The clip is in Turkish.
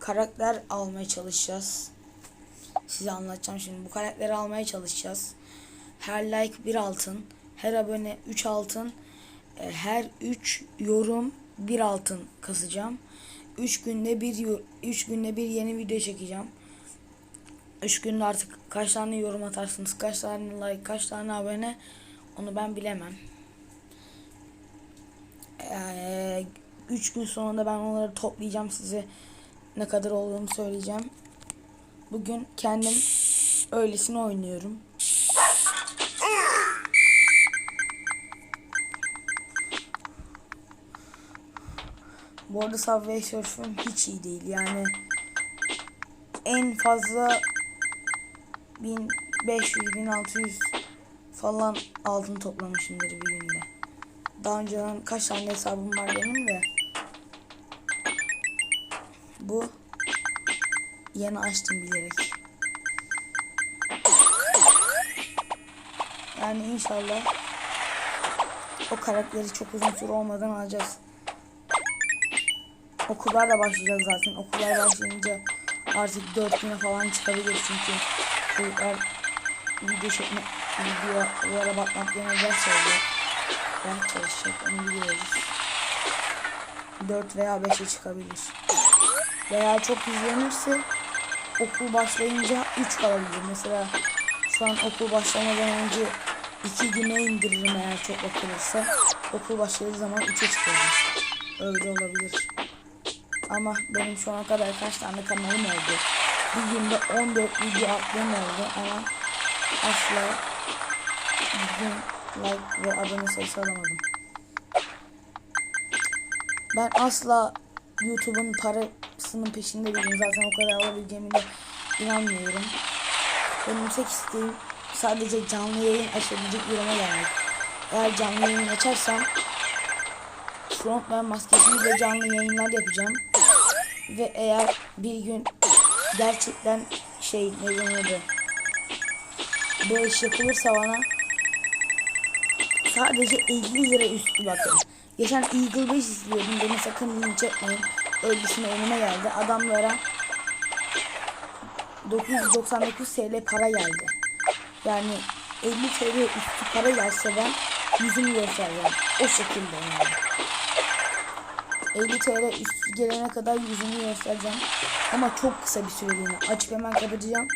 karakter almaya çalışacağız. Size anlatacağım şimdi. Bu karakteri almaya çalışacağız. Her like bir altın, her abone 3 altın, e, her 3 yorum bir altın kasacağım. 3 günde bir 3 günde bir yeni video çekeceğim. 3 günde artık kaç tane yorum atarsınız, kaç tane like, kaç tane abone onu ben bilemem. 3 gün sonunda ben onları toplayacağım size ne kadar olduğunu söyleyeceğim. Bugün kendim öylesine oynuyorum. Bu arada Subway Surf'üm hiç iyi değil yani en fazla 1500-1600 falan altın toplamışımdır bir günde. Daha önceden kaç tane hesabım var benim de. Bu yeni açtım bilerek. Yani inşallah o karakteri çok uzun süre olmadan alacağız. Okullar da başlayacak zaten. Okullar başlayınca artık 4 güne falan çıkabilir çünkü çocuklar video çekme videolara bakmak yerine ders çalışacak. Ders çalışacak onu biliyoruz. 4 veya 5'e çıkabilir. Veya çok izlenirse okul başlayınca 3 kalabilir. Mesela şu an okul başlamadan önce 2 güne indiririm eğer çok bakılırsa. Okul başladığı zaman 3'e çıkarım. Öyle olabilir. Ama benim şu ana kadar kaç tane kanalım oldu. Bir günde 14 video attığım oldu ama asla düzgün like ve abone sayısı alamadım. Ben asla YouTube'un parasının peşinde değilim. Zaten o kadar alabileceğime de inanmıyorum. Benim tek isteğim sadece canlı yayın açabilecek birine gelmek. Eğer canlı yayın açarsam frontman maskesiyle canlı yayınlar yapacağım. Ve eğer bir gün gerçekten şey ne deniyordu bu iş yapılırsa bana sadece 50 lira üstü bakın. Geçen Eagle 5 izliyordum. Beni sakın linç etmeyin. Öylesine önüme geldi. Adamlara 999 TL para geldi. Yani 50 TL üstü para gelse ben yüzümü göstereceğim. O şekilde yani. 50 TL üstü gelene kadar yüzümü göstereceğim. Ama çok kısa bir süreliğine. Açıp hemen kapatacağım.